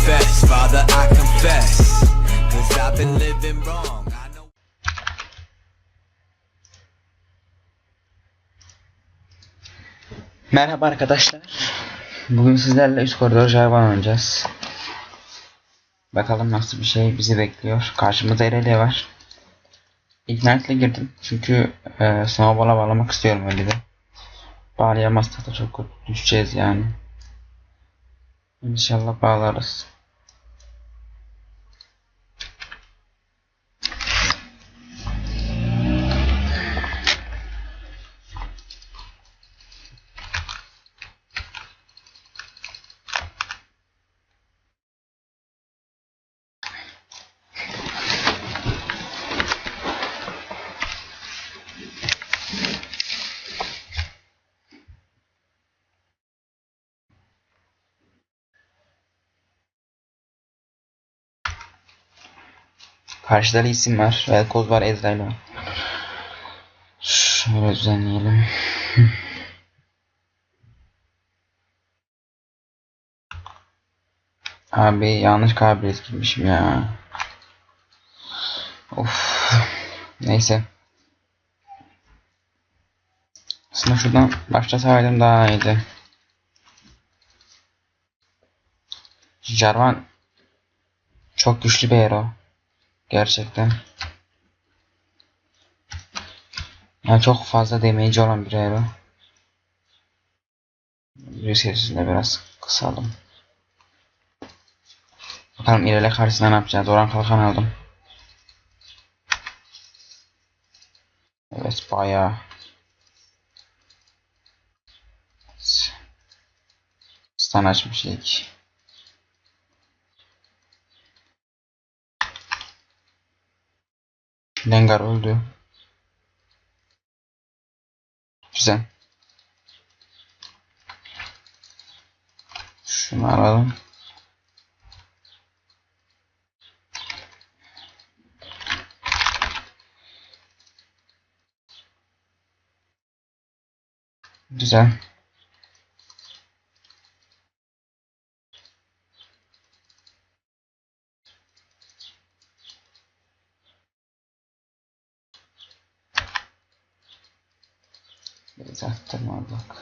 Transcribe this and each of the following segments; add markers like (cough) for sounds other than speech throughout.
confess, Father, I confess. Cause I've been living wrong. Merhaba arkadaşlar. Bugün sizlerle üst koridor Jarvan oynayacağız. Bakalım nasıl bir şey bizi bekliyor. Karşımızda Irelia var. Ignite'le girdim. Çünkü e, Snowball'a bağlamak istiyorum öyle de. Bağlayamazsak da çok düşeceğiz yani. İnşallah bağlarız. Karşıda Lee Sin var. Velkoz var. Ezreal var. Şöyle düzenleyelim. (laughs) Abi yanlış kabiliyet girmişim ya. Of. Neyse. Aslında şuradan başlasaydım daha iyiydi. Jarvan çok güçlü bir hero. Gerçekten. Yani çok fazla damage olan bir hero. Bir biraz kısalım. Bakalım ilerle karşısında ne yapacağız. Oran kalkan aldım. Evet bayağı. Stun açmış ilk. Lengar öldü. Güzel. Şunu alalım. Güzel. Biraz bak.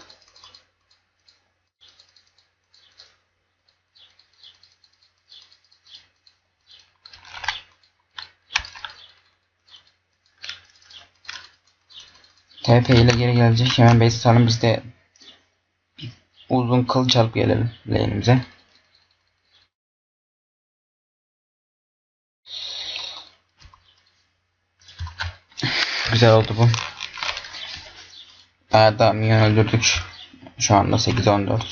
TP ile geri gelecek. Hemen base atalım biz de bir uzun kılıç alıp gelelim lane'imize. Güzel oldu bu. Bayağı da minyon öldürdük. Şu anda 8-14.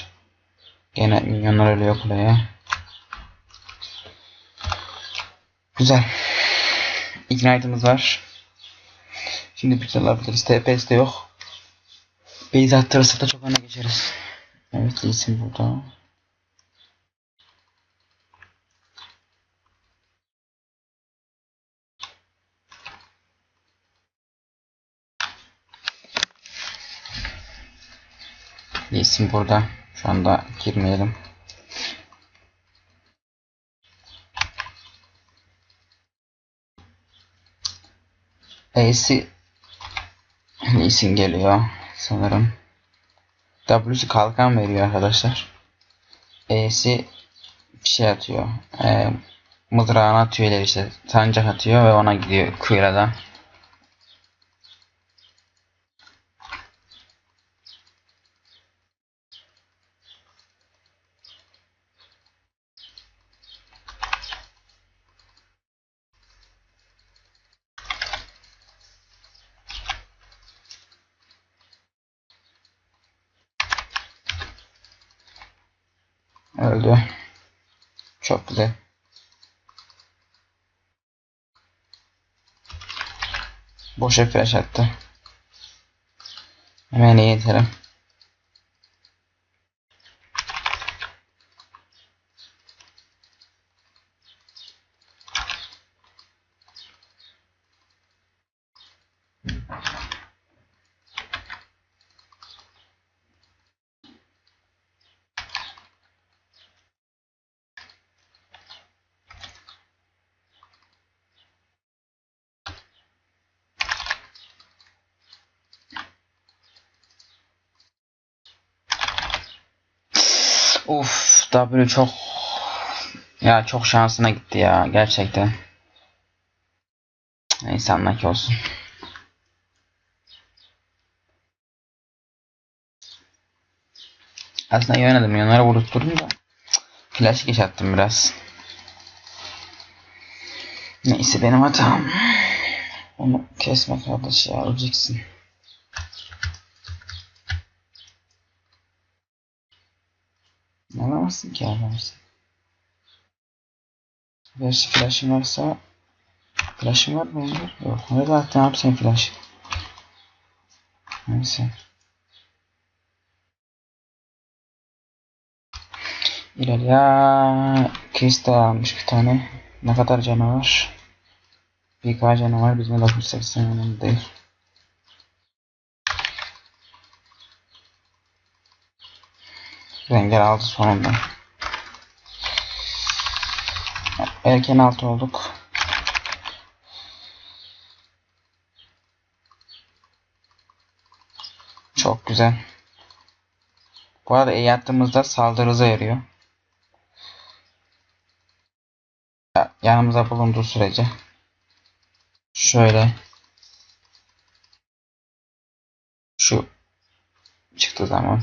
Gene minyonlar ölüyor kuleye. Güzel. Ignite'ımız var. Şimdi bir alabiliriz. TPS de yok. Base attırırsak da çok öne geçeriz. Evet iyisin burada. İyisin burada. Şu anda girmeyelim. E'si Lee'sin geliyor sanırım. W'si kalkan veriyor arkadaşlar. E'si bir şey atıyor. E, mızrağını atıyor işte. Sancak atıyor ve ona gidiyor Kuyra'dan. Öldü. Çok güzel. Boşa flash attı. Hemen yeterim. W çok ya çok şansına gitti ya gerçekten. Neyse anlak olsun. Aslında iyi oynadım. Yanlara vurup durdum da. Flash geç attım biraz. Neyse benim hatam. Onu kesme kardeş ya öleceksin. Ne alamazsın ki alamazsın. Gerçi flash'ın varsa Flash'ın var mı Ömer? Yok. Hadi zaten abi sen flash. Neyse. İlerya Krista almış bir tane. Ne kadar canavar? Bir canavar bizim 980 önemli değil. Renger aldı sonunda. Erken altı olduk. Çok güzel. Bu arada E attığımızda saldırı hızı eriyor. Ya- Yanımıza bulunduğu sürece. Şöyle. Şu çıktığı zaman.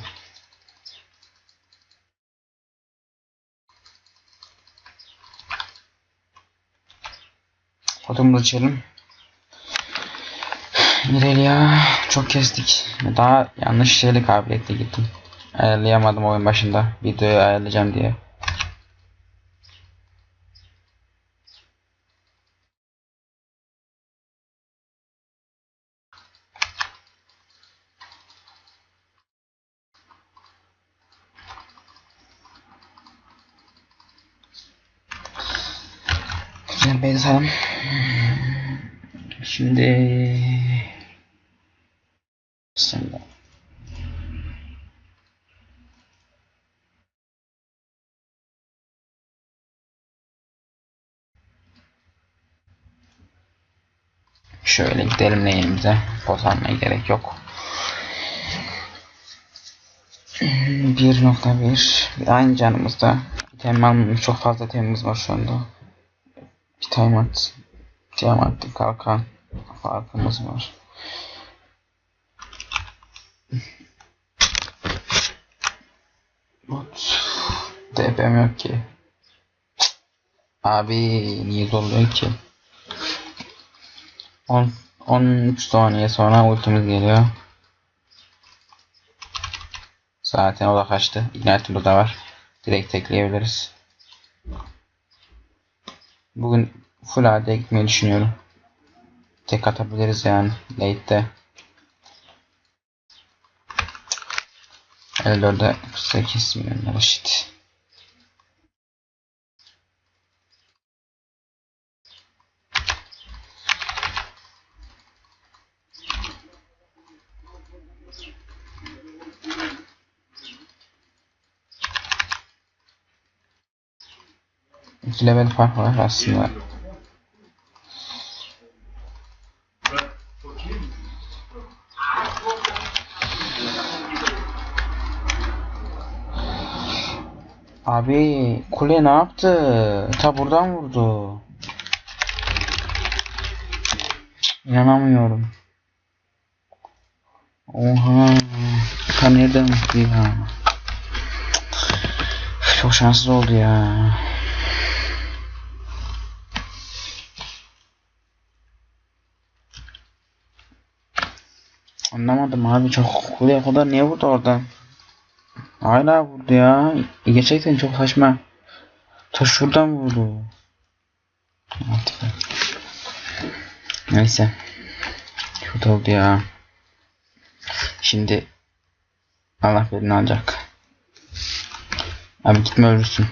Fotomuzu içelim. İrelia çok kestik. Daha yanlış şeyli kabiliyetle gittim. Ayarlayamadım oyun başında. Videoyu ayarlayacağım diye. Bir atalım. Şimdi Şimdi Şöyle gidelim neyimize. Pot almaya gerek yok. 1.1 Aynı canımızda. Item çok fazla itemimiz var şu anda. Bir time at. Diamantlı kalkan farkımız var. Bot. DP'm yok ki. Abi niye zorluyor ki? 10 13 saniye sonra ultimiz geliyor. Zaten o da kaçtı. Ignite burada var. Direkt tekleyebiliriz. Bugün full AD'ye gitmeyi düşünüyorum. Tek atabiliriz yani late'de. 54'e 48 milyon shit. 2 level fark var aslında. Abi kule ne yaptı? Ta buradan vurdu. İnanamıyorum. Oha. Ta nereden? Çok şanslı oldu ya. Anlamadım abi çok kuleye kadar niye vurdu oradan? Hala vurdu ya. Gerçekten çok saçma. Ta şuradan vurdu. Artık. Neyse. Kötü oldu ya. Şimdi Allah birini alacak. Abi gitme ölürsün.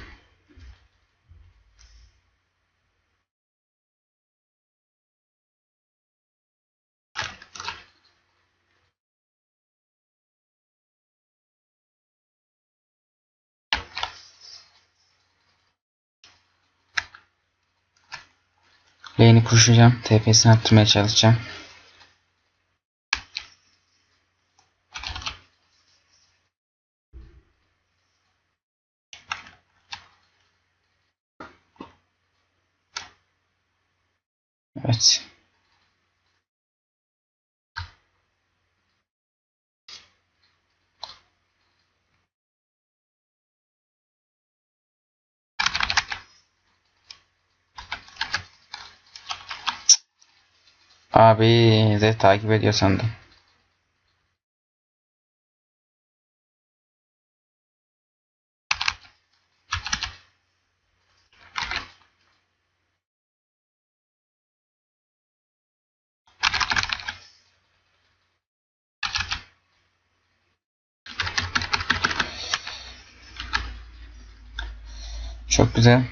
Lane'i kuşlayacağım. TP'sini attırmaya çalışacağım. Evet. Abi Z takip ediyor sandım. Çok güzel.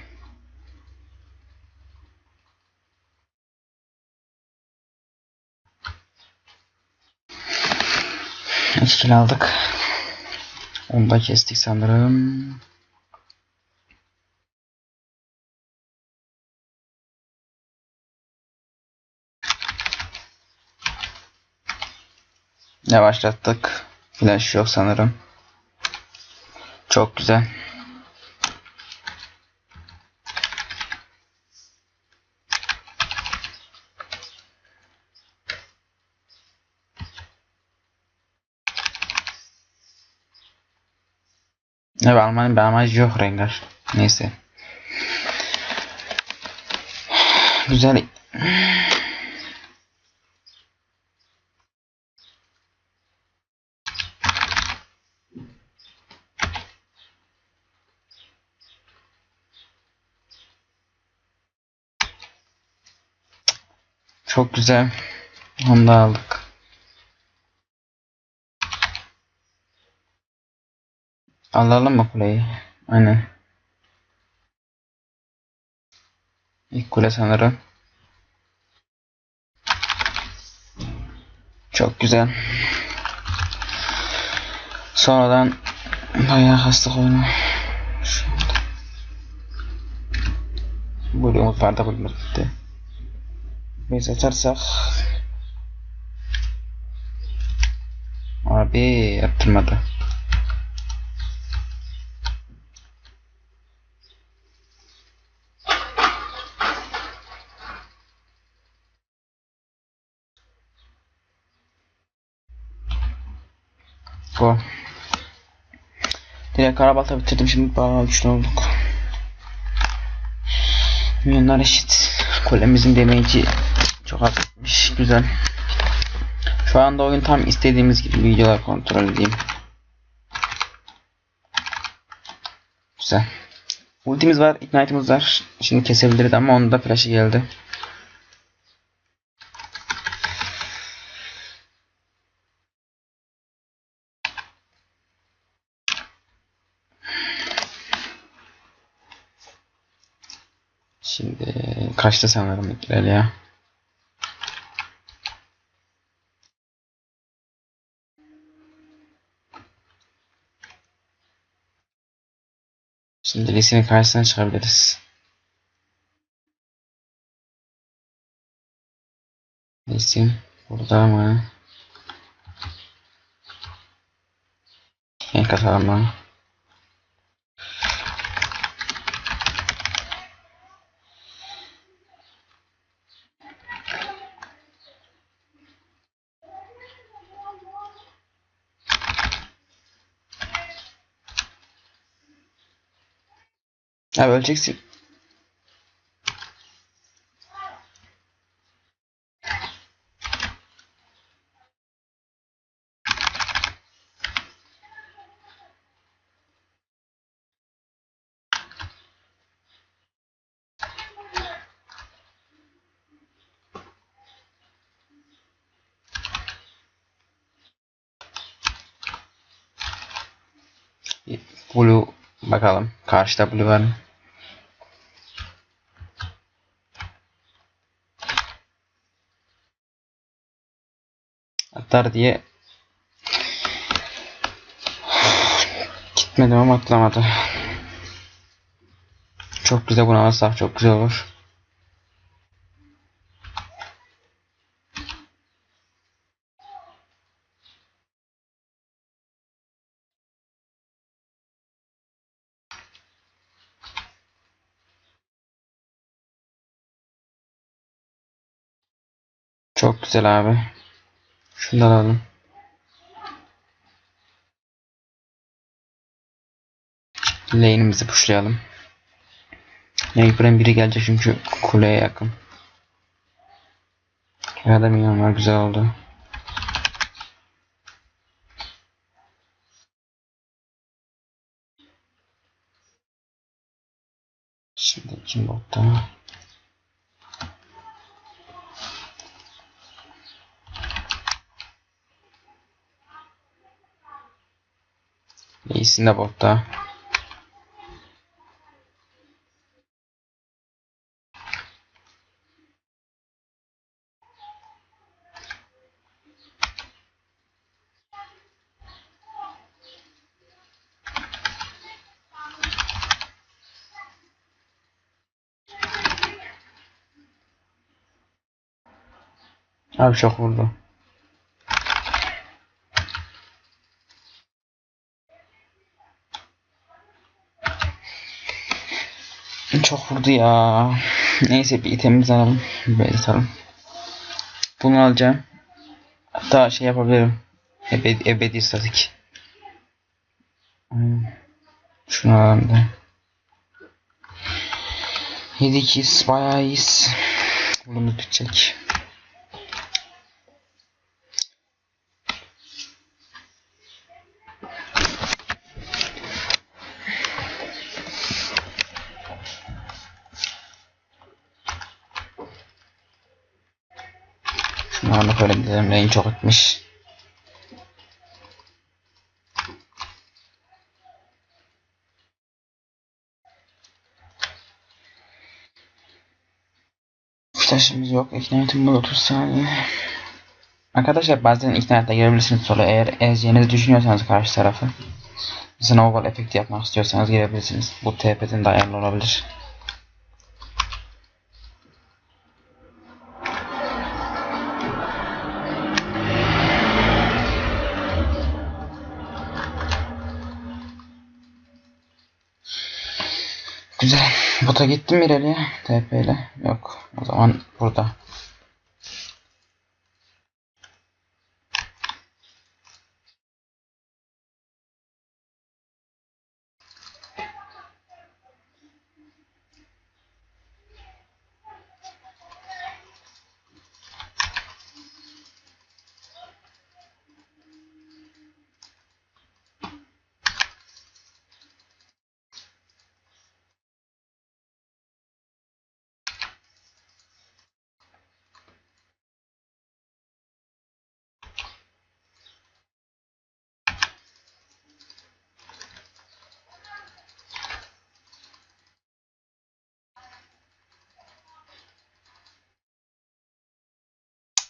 Kill aldık. Onu da kestik sanırım. Yavaşlattık. Flash yok sanırım. Çok güzel. Evet Alman bir amacı yok Rengar. Neyse. Güzel. Çok güzel. Onu da aldık. Alalım mı kuleyi? Aynen. İlk kule sanırım. Çok güzel. Sonradan bayağı hasta oyunu. Şu anda. Bölümümüz var da bölümümüz bitti. Biz açarsak Abi yaptırmadı. Direkt karabalta bitirdim şimdi bayağı güçlü olduk. Milyonlar eşit. Kulemizin damage'i çok azalmış. Güzel. Şu anda oyun tam istediğimiz gibi videolar kontrol edeyim. Güzel. Ultimiz var, ignite'ımız var. Şimdi kesebiliriz ama onun da flash'ı geldi. Kaçta sanırım İrelia. Şimdi Lee'sinin karşısına çıkabiliriz. Lee'sin burada mı? Gank atalım mı? Abi öleceksin. Blue bakalım. Karşıda Blue var mı? Atar diye gitmedim ama atlamadı. Çok güzel bunu alırsak çok güzel olur. Çok güzel abi. Şundan alalım. Lane'imizi pushlayalım. Mecburen biri gelecek çünkü kuleye yakın. Ya da minyon var güzel oldu. Şimdi kim botta? İyisin de botta. Abi çok vurdu. Çok vurdu ya. Neyse bir itemimizi alalım. Böyle atalım. Bunu alacağım. Hatta şey yapabilirim. Ebedi, ebedi statik. Şunu alalım da. 7 kiss bayağı iyiyiz. Bunu bitecek. Gidelim. Renk çok etmiş. Taşımız yok. İknayetim bu 30 saniye. Arkadaşlar bazen iknayetle girebilirsiniz sola. Eğer ezeceğinizi düşünüyorsanız karşı tarafı. Snowball efekti yapmak istiyorsanız girebilirsiniz. Bu TP'den de ayarlı olabilir. Bota gittim mi ileriye? TP ile. Yok. O zaman burada.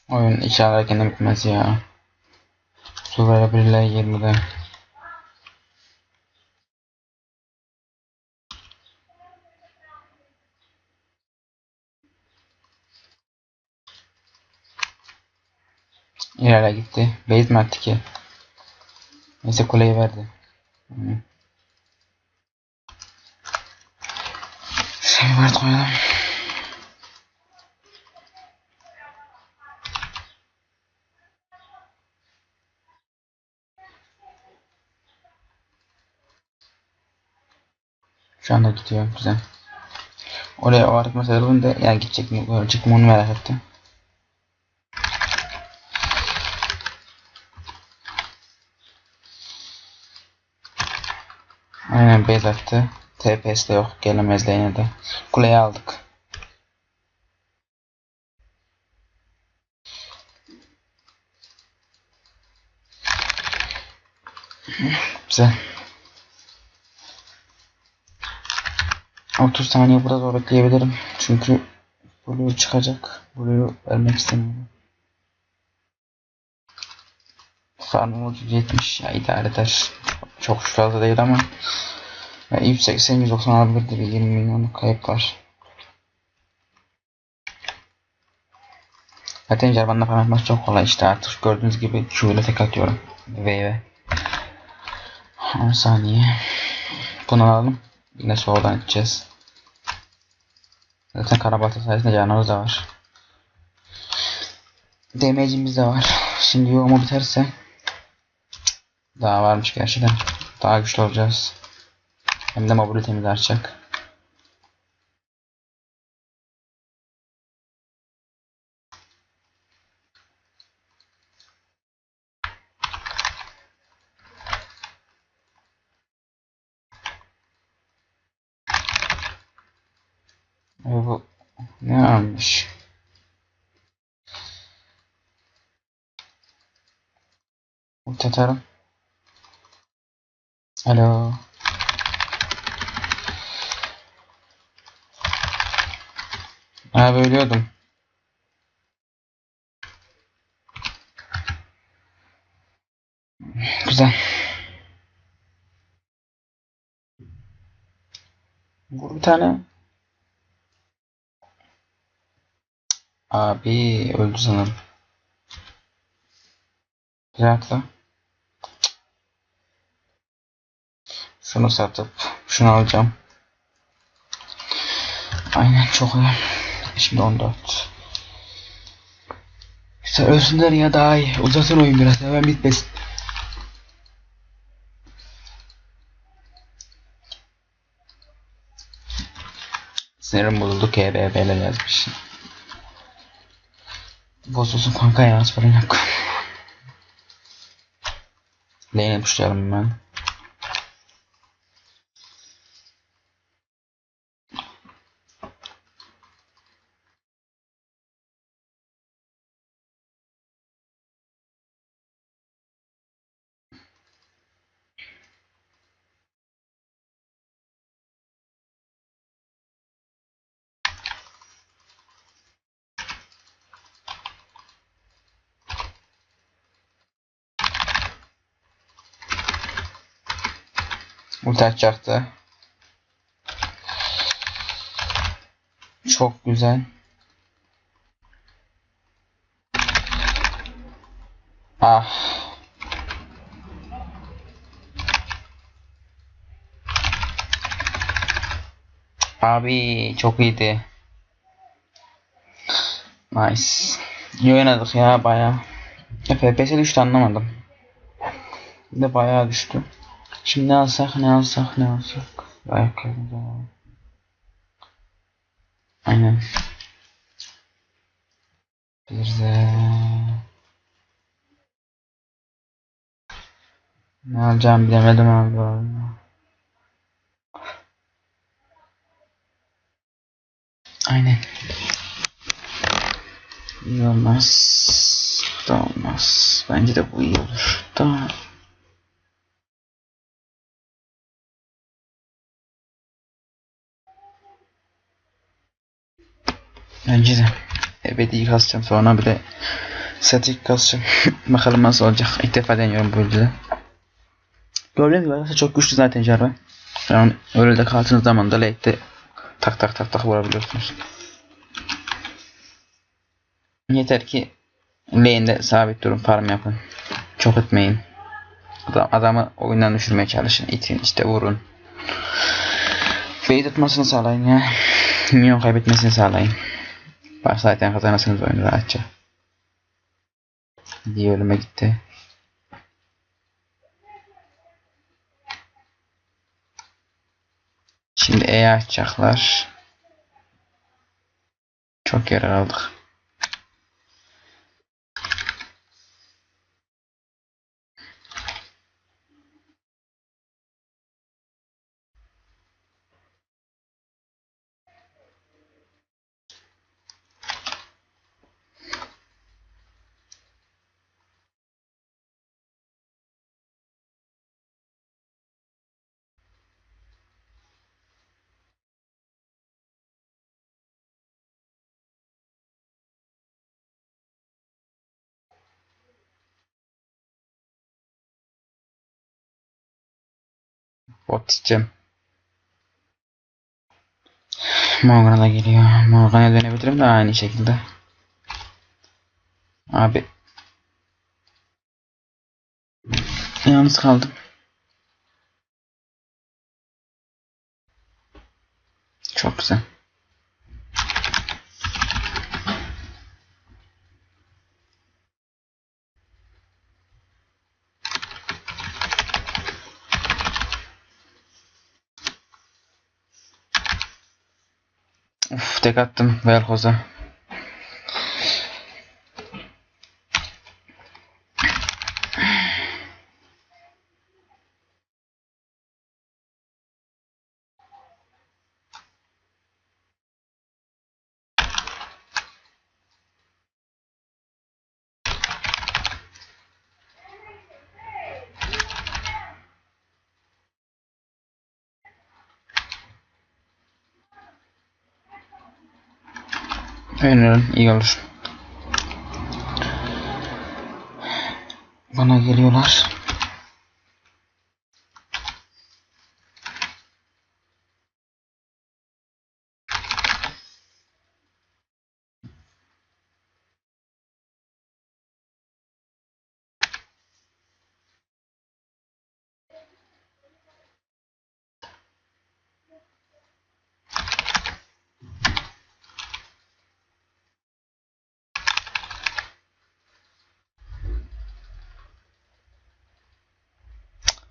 Oyun inşallah gene bitmez ya. Su verebilirler 20'de. İlerle gitti. Base mi attı ki? Neyse kuleyi verdi. Hı. Şey var Şu anda gidiyor güzel. Oraya o arıtma sebebini de yani gidecek mi görecek mi onu merak ettim. Aynen base attı. TPS de yok. Gelemez lane'e de. Kuleyi aldık. Güzel. 30 saniye burada zor bekleyebilirim. Çünkü Blue çıkacak. Blue'yu vermek istemiyorum. Farmım 370 ya idare eder. Çok fazla değil ama ya 180 190 alabilirdi bir 20 milyonluk kayıp var. Zaten Jarvan'la falan yapması çok kolay işte artık gördüğünüz gibi Q ile tek atıyorum. Wave'e. 10 saniye. Bunu alalım. Yine soldan gideceğiz. Zaten Karabalta sayesinde canımız da var. Damage'imiz de var. Şimdi yoğumu biterse daha varmış gerçekten. Daha güçlü olacağız. Hem de mobilitemiz artacak. Ve bu Ulti atarım. Alo. Abi ölüyordum. Güzel. Vur bir tane. Abi öldü sanırım. Güzel atla. Şunu satıp şunu alacağım. Aynen çok iyi. Şimdi 14. Güzel ölsünler ya daha iyi. Uzatın oyun biraz hemen bitmesin. Sinirim bozuldu KBB'le yazmış. Bozulsun kanka ya sorun yok. Lane'e pushlayalım hemen. Ulti. Çok güzel. Ah. Abi çok iyiydi. Nice. İyi oynadık ya baya. FPS düştü anlamadım. Bir de bayağı düştü. Şimdi ne alsak ne alsak ne alsak. Ayakkabı da var. Aynen. Bir de... Ne alacağım bilemedim abi. vallahi. Aynen. İyi olmaz. Da olmaz. Bence de bu iyi olur. Da Bence de. Ebedi kasacağım sonra bir de statik kasacağım. (laughs) Bakalım nasıl olacak. İlk defa deniyorum bu yüzden. Gördüğünüz gibi arkadaşlar çok güçlü zaten Jarvan. Yani öyle de kaldığınız zaman da late'de tak tak tak tak vurabiliyorsunuz. Yeter ki lane'de sabit durun farm yapın. Çok etmeyin. Adam, adamı oyundan düşürmeye çalışın. İtin işte vurun. Bey tutmasını sağlayın ya. Minyon kaybetmesini sağlayın. Zaten kazanırsınız oyunu rahatça. Diye ölüme gitti. Şimdi E açacaklar. Çok yarar aldık. İçeceğim. Morgan'a da geliyor. Morgan'a dönebilirim de aynı şekilde. Abi. Yalnız kaldım. Çok güzel. Uf tek attım Velkoz'a. Aynen iyi olur. Bana geliyorlar.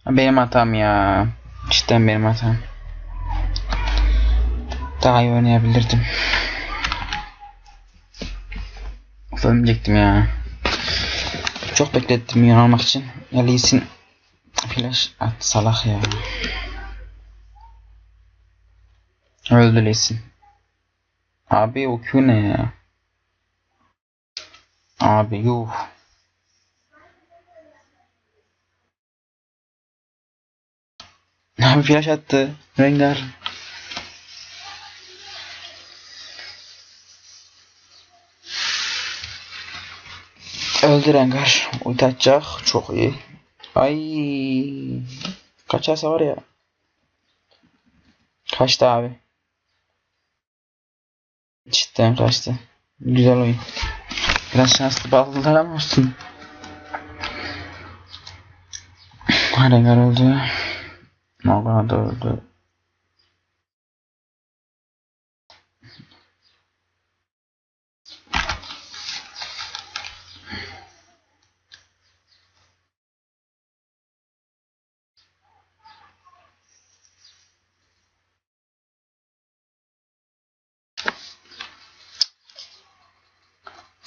Benim hatam ya. Cidden benim hatam. Daha iyi oynayabilirdim. Ölmeyecektim ya. Çok beklettim yan almak için. Ya Lee Sin flash at salak ya. Öldü Lee Sin. Abi o Q ne ya? Abi yuh. Abi flash attı. Rengar. Öldü Rengar. Ulti atacak. Çok iyi. Ay. Kaçarsa var ya. Kaçtı abi. Cidden kaçtı. Güzel oyun. Biraz şanslı bağladılar ama olsun. Rengar öldü. Morgana da öldü.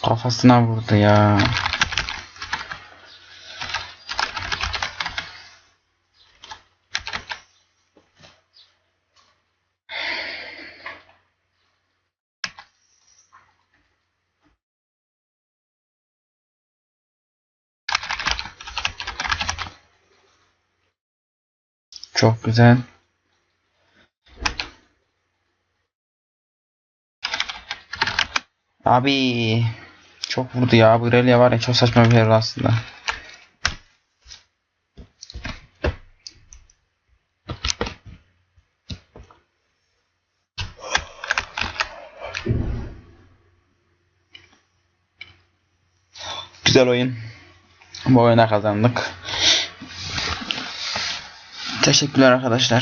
Kafasına vurdu ya. Çok güzel. Abi çok vurdu ya. Bu Irelia var ya çok saçma bir hero aslında. Güzel oyun. Bu oyuna kazandık. Teşekkürler arkadaşlar.